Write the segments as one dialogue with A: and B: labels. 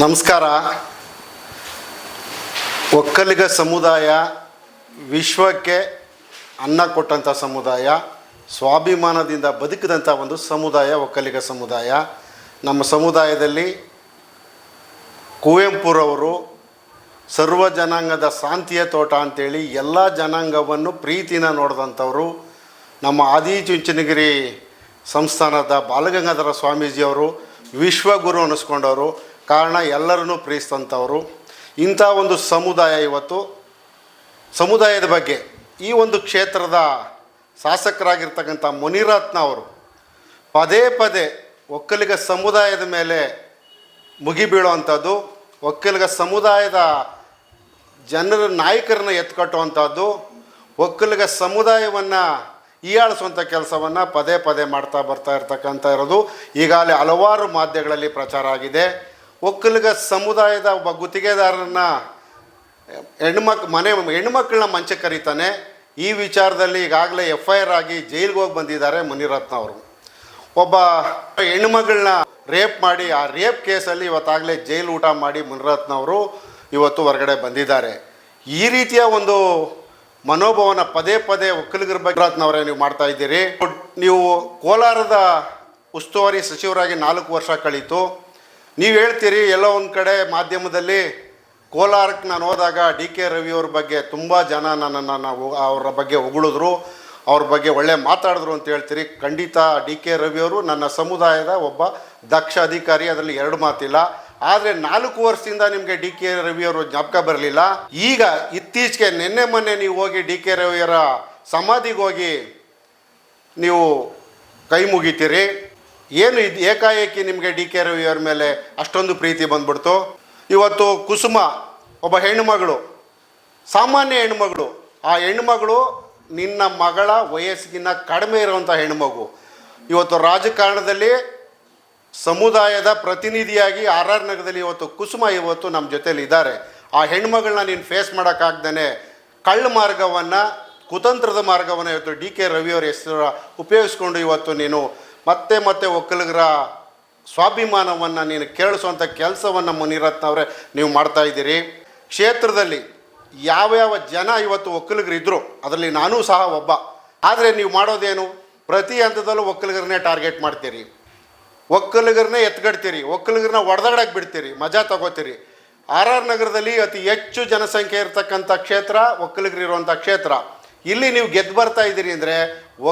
A: ನಮಸ್ಕಾರ. ಒಕ್ಕಲಿಗ ಸಮುದಾಯ ವಿಶ್ವಕ್ಕೆ ಅನ್ನ ಕೊಟ್ಟಂಥ ಸಮುದಾಯ, ಸ್ವಾಭಿಮಾನದಿಂದ ಬದುಕಿದಂಥ ಒಂದು ಸಮುದಾಯ ಒಕ್ಕಲಿಗ ಸಮುದಾಯ. ನಮ್ಮ ಸಮುದಾಯದಲ್ಲಿ ಕುವೆಂಪುರವರು ಸರ್ವ ಜನಾಂಗದ ಶಾಂತಿಯ ತೋಟ ಅಂತೇಳಿ ಎಲ್ಲ ಜನಾಂಗವನ್ನು ಪ್ರೀತಿನ ನೋಡಿದಂಥವರು. ನಮ್ಮ ಆದಿಚುಂಚನಗಿರಿ ಸಂಸ್ಥಾನದ ಬಾಲಗಂಗಾಧರ ಸ್ವಾಮೀಜಿಯವರು ವಿಶ್ವಗುರು ಅನ್ನಿಸ್ಕೊಂಡವರು ಕಾರಣ ಎಲ್ಲರನ್ನೂ ಪ್ರೀತಿಸಿದಂಥವರು ಇಂಥ ಒಂದು ಸಮುದಾಯ ಇವತ್ತು, ಸಮುದಾಯದ ಬಗ್ಗೆ, ಈ ಒಂದು ಕ್ಷೇತ್ರದ ಶಾಸಕರಾಗಿರ್ತಕ್ಕಂಥ ಮುನಿರತ್ನ ಅವರು ಪದೇ ಪದೇ ಒಕ್ಕಲಿಗ ಸಮುದಾಯದ ಮೇಲೆ ಮುಗಿಬೀಳುವಂಥದ್ದು ಒಕ್ಕಲಿಗ ಸಮುದಾಯದ ಜನರ ನಾಯಕರನ್ನ ಎತ್ಕಟ್ಟುವಂಥದ್ದು, ಒಕ್ಕಲಿಗ ಸಮುದಾಯವನ್ನು ಈಯಾಳಿಸುವಂಥ ಕೆಲಸವನ್ನು ಪದೇ ಪದೇ ಮಾಡ್ತಾ ಬರ್ತಾ ಇರ್ತಕ್ಕಂಥ ಇರೋದು ಈಗಾಗಲೇ ಹಲವಾರು ಮಾಧ್ಯಮಗಳಲ್ಲಿ ಪ್ರಚಾರ ಆಗಿದೆ. ಒಕ್ಕಲಿಗ ಸಮುದಾಯದ ಒಬ್ಬ ಗುತ್ತಿಗೆದಾರರನ್ನ ಹೆಣ್ಮಕ್, ಮನೆ, ಹೆಣ್ಮಕ್ಳನ್ನ ಮಂಚ ಕರೀತಾನೆ. ಈ ವಿಚಾರದಲ್ಲಿ ಈಗಾಗಲೇ ಎಫ್ ಐ ಆರ್ ಆಗಿ ಜೈಲಿಗೆ ಹೋಗಿ ಬಂದಿದ್ದಾರೆ ಮುನಿರತ್ನ ಅವರು. ಒಬ್ಬ ಹೆಣ್ಮಗಳನ್ನ ರೇಪ್ ಮಾಡಿ, ಆ ರೇಪ್ ಕೇಸಲ್ಲಿ ಇವತ್ತಾಗಲೇ ಜೈಲು ಊಟ ಮಾಡಿ ಮುನಿರತ್ನ ಅವರು ಇವತ್ತು ಹೊರಗಡೆ ಬಂದಿದ್ದಾರೆ. ಈ ರೀತಿಯ ಒಂದು ಮನೋಭಾವನ ಪದೇ ಪದೇ ಒಕ್ಕಲಿಗರ ಬಗ್ಗೆ ನೀವು ಮಾಡ್ತಾ ಇದ್ದೀರಿ. ನೀವು ಕೋಲಾರದ ಉಸ್ತುವಾರಿ ಸಚಿವರಾಗಿ ನಾಲ್ಕು ವರ್ಷ ಕಳೀತು. ನೀವು ಹೇಳ್ತೀರಿ, ಎಲ್ಲೋ ಒಂದು ಕಡೆ ಮಾಧ್ಯಮದಲ್ಲಿ ಕೋಲಾರಕ್ಕೆ ನಾನು ಹೋದಾಗ ಡಿ ಕೆ ರವಿಯವ್ರ ಬಗ್ಗೆ ತುಂಬ ಜನ ನನ್ನನ್ನು ನಾವು ಅವರ ಬಗ್ಗೆ ಹೊಗಳಿದ್ರು, ಅವ್ರ ಬಗ್ಗೆ ಒಳ್ಳೆ ಮಾತಾಡಿದ್ರು ಅಂತ ಹೇಳ್ತೀರಿ. ಖಂಡಿತ ಡಿ ಕೆ ರವಿಯವರು ನನ್ನ ಸಮುದಾಯದ ಒಬ್ಬ ದಕ್ಷ ಅಧಿಕಾರಿ, ಅದರಲ್ಲಿ ಎರಡು ಮಾತಿಲ್ಲ. ಆದರೆ ನಾಲ್ಕು ವರ್ಷದಿಂದ ನಿಮಗೆ ಡಿ ಕೆ ರವಿಯವರು ಜ್ಞಾಪಕ ಬರಲಿಲ್ಲ. ಈಗ ಇತ್ತೀಚೆಗೆ ನಿನ್ನೆ ಮೊನ್ನೆ ನೀವು ಹೋಗಿ ಡಿ ಕೆ ರವಿಯವರ ಸಮಾಧಿಗೆ ಹೋಗಿ ನೀವು ಕೈ ಮುಗಿತೀರಿ. ಏನು ಇದು ಏಕಾಏಕಿ ನಿಮಗೆ ಡಿ ಕೆ ರವಿಯವರ ಮೇಲೆ ಅಷ್ಟೊಂದು ಪ್ರೀತಿ ಬಂದ್ಬಿಡ್ತು? ಇವತ್ತು ಕುಸುಮ, ಒಬ್ಬ ಹೆಣ್ಣುಮಗಳು, ಸಾಮಾನ್ಯ ಹೆಣ್ಮಗಳು ಆ ಹೆಣ್ಮಗಳು ನಿನ್ನ ಮಗಳ ವಯಸ್ಸಿಗಿನ್ನ ಕಡಿಮೆ ಇರುವಂಥ ಹೆಣ್ಣುಮಗು. ಇವತ್ತು ರಾಜಕಾರಣದಲ್ಲಿ ಸಮುದಾಯದ ಪ್ರತಿನಿಧಿಯಾಗಿ ಆರ್ ಆರ್ ನಗರದಲ್ಲಿ ಇವತ್ತು ಕುಸುಮ ಇವತ್ತು ನಮ್ಮ ಜೊತೇಲಿ ಇದ್ದಾರೆ. ಆ ಹೆಣ್ಮಗಳನ್ನ ನೀನು ಫೇಸ್ ಮಾಡೋಕ್ಕಾಗ್ದೇ ಕಳ್ಳ ಮಾರ್ಗವನ್ನು, ಕುತಂತ್ರದ ಮಾರ್ಗವನ್ನು ಇವತ್ತು ಡಿ ಕೆ ರವಿಯವರ ಹೆಸರು ಉಪಯೋಗಿಸ್ಕೊಂಡು ಇವತ್ತು ನೀನು ಮತ್ತೆ ಮತ್ತೆ ಒಕ್ಕಲಿಗರ ಸ್ವಾಭಿಮಾನವನ್ನು ನೀನು ಕೇಳಿಸುವಂಥ ಕೆಲಸವನ್ನು ಮುನಿರತ್ನ ಅವರೇ ನೀವು ಮಾಡ್ತಾ ಇದ್ದೀರಿ. ಕ್ಷೇತ್ರದಲ್ಲಿ ಯಾವ್ಯಾವ ಜನ ಇವತ್ತು ಒಕ್ಕಲಿಗರು ಇದ್ದರು ಅದರಲ್ಲಿ ನಾನೂ ಸಹ ಒಬ್ಬ. ಆದರೆ ನೀವು ಮಾಡೋದೇನು? ಪ್ರತಿ ಹಂತದಲ್ಲೂ ಒಕ್ಕಲಿಗರನ್ನೇ ಟಾರ್ಗೆಟ್ ಮಾಡ್ತೀರಿ. ಒಕ್ಕಲಿಗರನ್ನೇ ಎತ್ಗಡ್ತೀರಿ, ಒಕ್ಕಲಿಗರನ್ನ ಒಡೆದಾಡಕ್ಕೆ ಬಿಡ್ತೀರಿ, ಮಜಾ ತಗೋತೀರಿ. ಆರ್ ಆರ್ ನಗರದಲ್ಲಿ ಅತಿ ಹೆಚ್ಚು ಜನಸಂಖ್ಯೆ ಇರತಕ್ಕಂಥ ಕ್ಷೇತ್ರ ಒಕ್ಕಲಿಗರು ಇರುವಂಥ ಕ್ಷೇತ್ರ. ಇಲ್ಲಿ ನೀವು ಗೆದ್ದು ಬರ್ತಾ ಇದ್ದೀರಿ ಅಂದರೆ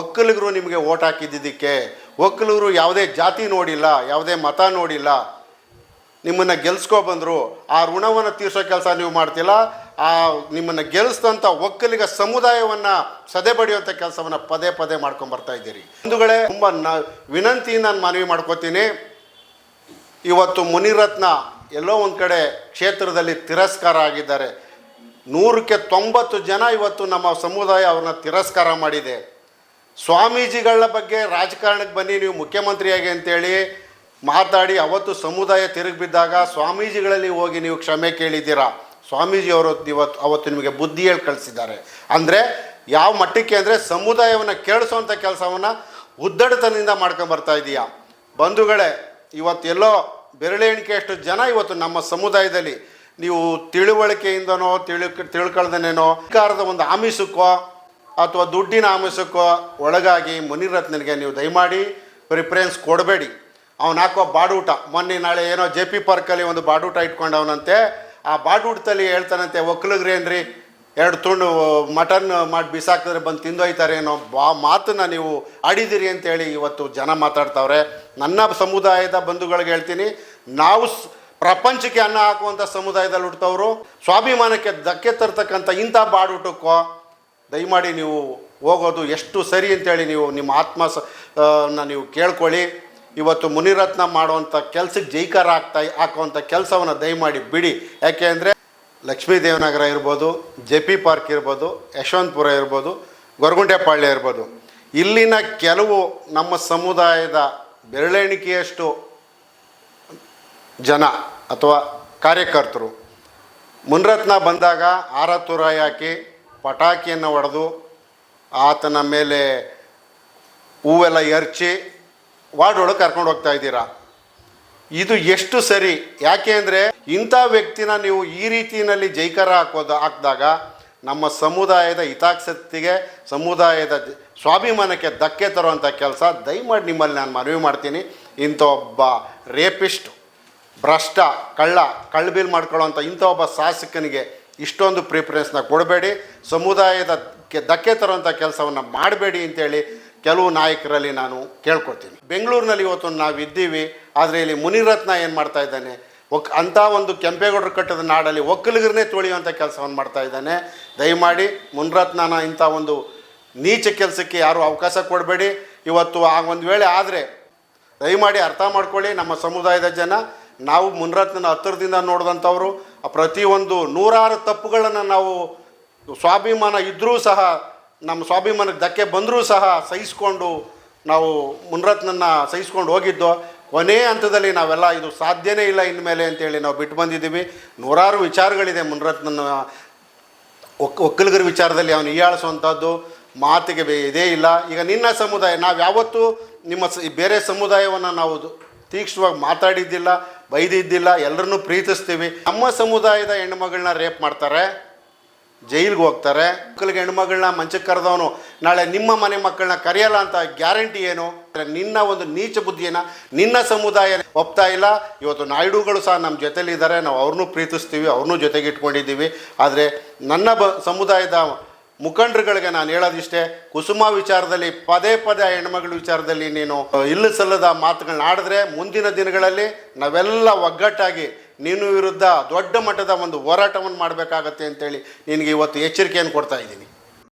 A: ಒಕ್ಕಲಿಗರು ನಿಮಗೆ ಓಟ್ ಹಾಕಿದ್ದಕ್ಕೆ ಒಕ್ಕಲಿಗರು ಯಾವುದೇ ಜಾತಿ ನೋಡಿಲ್ಲ, ಯಾವುದೇ ಮತ ನೋಡಿಲ್ಲ. ನಿಮ್ಮನ್ನು ಗೆಲ್ಸ್ಕೋ ಬಂದರು, ಆ ಋಣವನ್ನು ತೀರಿಸೋ ಕೆಲಸ ನೀವು ಮಾಡ್ತಿಲ್ಲ, ಆ ನಿಮ್ಮನ್ನು ಗೆಲ್ಲಿಸಿದಂಥ ಒಕ್ಕಲಿಗ ಸಮುದಾಯವನ್ನು ಸದೆ ಬಡಿಯುವಂಥ ಕೆಲಸವನ್ನು ಪದೇ ಪದೇ ಮಾಡ್ಕೊಂಡು ಬರ್ತಾ ಇದ್ದೀರಿ. ಬಂಧುಗಳೇ, ತುಂಬ ನ, ವಿನಂತಿಯಿಂದ ನಾನು ಮನವಿ ಮಾಡ್ಕೋತೀನಿ. ಇವತ್ತು ಮುನಿರತ್ನ ಎಲ್ಲೋ ಒಂದು ಕಡೆ ಕ್ಷೇತ್ರದಲ್ಲಿ ತಿರಸ್ಕಾರ ಆಗಿದ್ದಾರೆ. ನೂರಕ್ಕೆ ತೊಂಬತ್ತು ಜನ ಇವತ್ತು ನಮ್ಮ ಸಮುದಾಯ ಅವ್ರನ್ನ ತಿರಸ್ಕಾರ ಮಾಡಿದೆ. ಸ್ವಾಮೀಜಿಗಳ ಬಗ್ಗೆ ರಾಜಕಾರಣಕ್ಕೆ ಬನ್ನಿ, ನೀವು ಮುಖ್ಯಮಂತ್ರಿಯಾಗಿ ಅಂತೇಳಿ ಮಾತಾಡಿ, ಅವತ್ತು ಸಮುದಾಯ ತಿರುಗಿ ಬಿದ್ದಾಗ ಸ್ವಾಮೀಜಿಗಳಲ್ಲಿ ಹೋಗಿ ನೀವು ಕ್ಷಮೆ ಕೇಳಿದ್ದೀರಾ? ಸ್ವಾಮೀಜಿಯವರು ಇವತ್ತು, ಅವತ್ತು ನಿಮಗೆ ಬುದ್ಧಿ ಹೇಳಿ ಕಳಿಸಿದ್ದಾರೆ. ಅಂದರೆ ಯಾವ ಮಟ್ಟಕ್ಕೆ ಅಂದರೆ ಸಮುದಾಯವನ್ನು ಕೇಳಿಸೋವಂಥ ಕೆಲಸವನ್ನು ಉದ್ದಡತನದಿಂದ ಮಾಡ್ಕೊಂಡು ಬರ್ತಾ ಇದೀಯಾ? ಬಂಧುಗಳೇ ಇವತ್ತೆಲ್ಲೋ ಬೆರಳೆಣಿಕೆಯಷ್ಟು ಜನ ಇವತ್ತು ನಮ್ಮ ಸಮುದಾಯದಲ್ಲಿ ನೀವು ತಿಳುವಳಿಕೆಯಿಂದನೋ, ತಿಳಿ, ತಿಳ್ಕೊಳ್ದೇನೇನೋ, ಅಧಿಕಾರದ ಒಂದು ಆಮಿಷಕ್ಕೋ ಅಥವಾ ದುಡ್ಡಿನ ಆಮಿಷಕ್ಕೋ ಒಳಗಾಗಿ ಮುನಿರತ್ನನಿಗೆ ನೀವು ದಯಮಾಡಿ ಪ್ರಿಫರೆನ್ಸ್ ಕೊಡಬೇಡಿ. ಅವ್ನು ಹಾಕೋ ಬಾಡೂಟ. ಮೊನ್ನೆ ನಾಳೆ ಏನೋ ಜೆ ಪಿ ಪಾರ್ಕಲ್ಲಿ ಒಂದು ಬಾಡೂಟ ಇಟ್ಕೊಂಡವನಂತೆ. ಆ ಬಾಡೂಟದಲ್ಲಿ ಹೇಳ್ತಾನಂತೆ ಒಕ್ಕಲಿಗ್ರೇನ್ರಿ ಎರಡು ತುಂಡು ಮಟನ್ ಮಾಡಿ ಬಿಸಾಕಿದ್ರೆ ಬಂದು ತಿಂದೊಯ್ತಾರೆ ಅನ್ನೋ ಬಾ ಮಾತನ್ನ ನೀವು ಆಡಿದಿರಿ ಅಂತೇಳಿ ಇವತ್ತು ಜನ ಮಾತಾಡ್ತಾವ್ರೆ. ನನ್ನ ಸಮುದಾಯದ ಬಂಧುಗಳಿಗೆ ಹೇಳ್ತೀನಿ, ನಾವು ಪ್ರಪಂಚಕ್ಕೆ ಅನ್ನ ಹಾಕುವಂಥ ಸಮುದಾಯದಲ್ಲಿ ಹುಟ್ಟದವರು, ಸ್ವಾಭಿಮಾನಕ್ಕೆ ಧಕ್ಕೆ ತರ್ತಕ್ಕಂಥ ಇಂಥ ಬಾಡೂಟಕ್ಕೋ ದಯಮಾಡಿ ನೀವು ಹೋಗೋದು ಎಷ್ಟು ಸರಿ ಅಂತೇಳಿ ನೀವು ನಿಮ್ಮ ಆತ್ಮ ಸ ನೀವು ಕೇಳ್ಕೊಳ್ಳಿ. ಇವತ್ತು ಮುನಿರತ್ನ ಮಾಡುವಂಥ ಕೆಲಸಕ್ಕೆ ಜೈಕಾರ ಆಗ್ತಾ ಹಾಕುವಂಥ ಕೆಲಸವನ್ನು ದಯಮಾಡಿ ಬಿಡಿ. ಯಾಕೆ ಅಂದರೆ ಲಕ್ಷ್ಮೀ ದೇವನಗರ ಇರ್ಬೋದು, ಜೆ ಪಿ ಪಾರ್ಕ್ ಇರ್ಬೋದು, ಯಶವಂತಪುರ ಇರ್ಬೋದು, ಗೊರಗುಂಟೆಪಾಳ್ಯ ಇರ್ಬೋದು. ಇಲ್ಲಿನ ಕೆಲವು ನಮ್ಮ ಸಮುದಾಯದ ಬೆರಳೆಣಿಕೆಯಷ್ಟು ಜನ ಅಥವಾ ಕಾರ್ಯಕರ್ತರು. ಮುನ್ರತ್ನ ಬಂದಾಗ ಆರ ಹಾಕಿ ಪಟಾಕಿಯನ್ನು ಹೊಡೆದು ಆತನ ಮೇಲೆ ಹೂವೆಲ್ಲ ಎರಚಿ ವಾರ್ಡ್ ಒಳಗೆ ಕರ್ಕೊಂಡು ಹೋಗ್ತಾ ಇದ್ದೀರಾ? ಇದು ಎಷ್ಟು ಸರಿ? ಯಾಕೆ ಅಂದರೆ ಇಂಥ ವ್ಯಕ್ತಿನ ನೀವು ಈ ರೀತಿಯಲ್ಲಿ ಜೈಕಾರ ಹಾಕೋದು, ಹಾಕಿದಾಗ ನಮ್ಮ ಸಮುದಾಯದ ಹಿತಾಸಕ್ತಿಗೆ, ಸಮುದಾಯದ ಸ್ವಾಭಿಮಾನಕ್ಕೆ ಧಕ್ಕೆ ತರುವಂಥ ಕೆಲಸ ದಯಮಾಡಿ ನಿಮ್ಮಲ್ಲಿ ನಾನು ಮನವಿ ಮಾಡ್ತೀನಿ. ಇಂಥ ಒಬ್ಬ ರೇಪಿಸ್ಟ್, ಭ್ರಷ್ಟ, ಕಳ್ಳ ಕಳ್ಳಬಿಲ್ ಮಾಡ್ಕೊಳ್ಳೋಂಥ ಇಂಥ ಒಬ್ಬ ಶಾಸಕನಿಗೆ ಇಷ್ಟೊಂದು ಪ್ರಿಫರೆನ್ಸ್ನ ಕೊಡಬೇಡಿ. ಸಮುದಾಯದ ಧಕ್ಕೆ ತರುವಂಥ ಕೆಲಸವನ್ನು ಮಾಡಬೇಡಿ ಅಂತೇಳಿ ಕೆಲವು ನಾಯಕರಲ್ಲಿ ನಾನು ಕೇಳ್ಕೊಳ್ತೀನಿ. ಬೆಂಗಳೂರಿನಲ್ಲಿ ಇವತ್ತು ನಾವು ಇದ್ದೀವಿ ಆದರೆ ಇಲ್ಲಿ ಮುನಿರತ್ನ ಏನು ಮಾಡ್ತಾ ಇದ್ದಾನೆ? ಒಕ್, ಅಂಥ ಒಂದು ಕೆಂಪೇಗೌಡರು ಕಟ್ಟದ ನಾಡಲ್ಲಿ ಒಕ್ಕಲಿಗರನ್ನೇ ತೊಳೆಯುವಂಥ ಕೆಲಸವನ್ನು ಮಾಡ್ತಾ ಇದ್ದಾನೆ. ದಯಮಾಡಿ ಮುನಿರತ್ನನ ಇಂಥ ಒಂದು ನೀಚ ಕೆಲಸಕ್ಕೆ ಯಾರೂ ಅವಕಾಶ ಕೊಡಬೇಡಿ. ಇವತ್ತು ಆ ಒಂದು ವೇಳೆ ಆದರೆ ದಯಮಾಡಿ ಅರ್ಥ ಮಾಡ್ಕೊಳ್ಳಿ, ನಮ್ಮ ಸಮುದಾಯದ ಜನ ನಾವು ಮುನ್ರತ್ನ ಹತ್ತಿರದಿಂದ ನೋಡಿದಂಥವ್ರು ಪ್ರತಿಯೊಂದು ನೂರಾರು ತಪ್ಪುಗಳನ್ನು ನಾವು ಸ್ವಾಭಿಮಾನ ಇದ್ದರೂ ಸಹ, ನಮ್ಮ ಸ್ವಾಭಿಮಾನಕ್ಕೆ ಧಕ್ಕೆ ಬಂದರೂ ಸಹ ಸಹಿಸ್ಕೊಂಡು ನಾವು ಮುನ್ರತ್ನನ್ನ ಸಹಿಸ್ಕೊಂಡು ಹೋಗಿದ್ದು, ಕೊನೆ ಹಂತದಲ್ಲಿ ನಾವೆಲ್ಲ ಇದು ಸಾಧ್ಯನೇ ಇಲ್ಲ ಇನ್ಮೇಲೆ ಅಂತೇಳಿ ನಾವು ಬಿಟ್ಟು ಬಂದಿದ್ದೀವಿ. ನೂರಾರು ವಿಚಾರಗಳಿದೆ ಮುನ್ರತ್ನನ, ಒಕ್, ಒಕ್ಕಲಿಗರ ವಿಚಾರದಲ್ಲಿ ಅವನು ಹೀಯಾಳಿಸುವಂಥದ್ದು, ಮಾತಿಗೆ ಇದೇ ಇಲ್ಲ. ಈಗ ನಿನ್ನ ಸಮುದಾಯ ನಾವು ಯಾವತ್ತೂ ನಿಮ್ಮ ಬೇರೆ ಸಮುದಾಯವನ್ನು ನಾವು ತೀಕ್ಷ್ಣವಾಗಿ ಮಾತಾಡಿದ್ದಿಲ್ಲ, ಬೈದಿದ್ದಿಲ್ಲ ಎಲ್ಲರನ್ನೂ ಪ್ರೀತಿಸ್ತೀವಿ. ನಮ್ಮ ಸಮುದಾಯದ ಹೆಣ್ಮಗಳನ್ನ ರೇಪ್ ಮಾಡ್ತಾರೆ, ಜೈಲಿಗೆ ಹೋಗ್ತಾರೆ. ಮಕ್ಕಳಿಗೆ ಹೆಣ್ಮಗಳನ್ನ ಮಂಚಕ್ಕೆ ಕರೆದವನು, ನಾಳೆ ನಿಮ್ಮ ಮನೆ ಮಕ್ಕಳನ್ನ ಕರೆಯಲ್ಲ ಅಂತ ಗ್ಯಾರಂಟಿ ಏನು? ನಿನ್ನ ಒಂದು ನೀಚ ಬುದ್ಧಿಯನ್ನು ನಿನ್ನ ಸಮುದಾಯ ಒಪ್ತಾ ಇಲ್ಲ. ಇವತ್ತು ನಾಯ್ಡುಗಳು ಸಹ ನಮ್ಮ ಜೊತೆಲಿದ್ದಾರೆ. ನಾವು ಅವ್ರನ್ನೂ ಪ್ರೀತಿಸ್ತೀವಿ, ಅವ್ರನ್ನೂ ಜೊತೆಗೆ ಇಟ್ಕೊಂಡಿದ್ದೀವಿ ಆದರೆ ನನ್ನ ಬ ಸಮುದಾಯದ ಮುಖಂಡರುಗಳಿಗೆ ನಾನು ಹೇಳೋದಿಷ್ಟೇ, ಕುಸುಮ ವಿಚಾರದಲ್ಲಿ, ಪದೇ ಪದೇ ಹೆಣ್ಮಗಳ ವಿಚಾರದಲ್ಲಿ ನೀನು ಇಲ್ಲ ಸಲ್ಲದ ಮಾತುಗಳನ್ನ ಆಡಿದ್ರೆ ಮುಂದಿನ ದಿನಗಳಲ್ಲಿ ನಾವೆಲ್ಲ ಒಗ್ಗಟ್ಟಾಗಿ ನೀನು ವಿರುದ್ಧ ದೊಡ್ಡ ಮಟ್ಟದ ಒಂದು ಹೋರಾಟವನ್ನು ಮಾಡಬೇಕಾಗತ್ತೆ ಅಂತೇಳಿ ನಿನಗೆ ಇವತ್ತು ಎಚ್ಚರಿಕೆಯನ್ನು ಕೊಡ್ತಾ ಇದ್ದೀನಿ.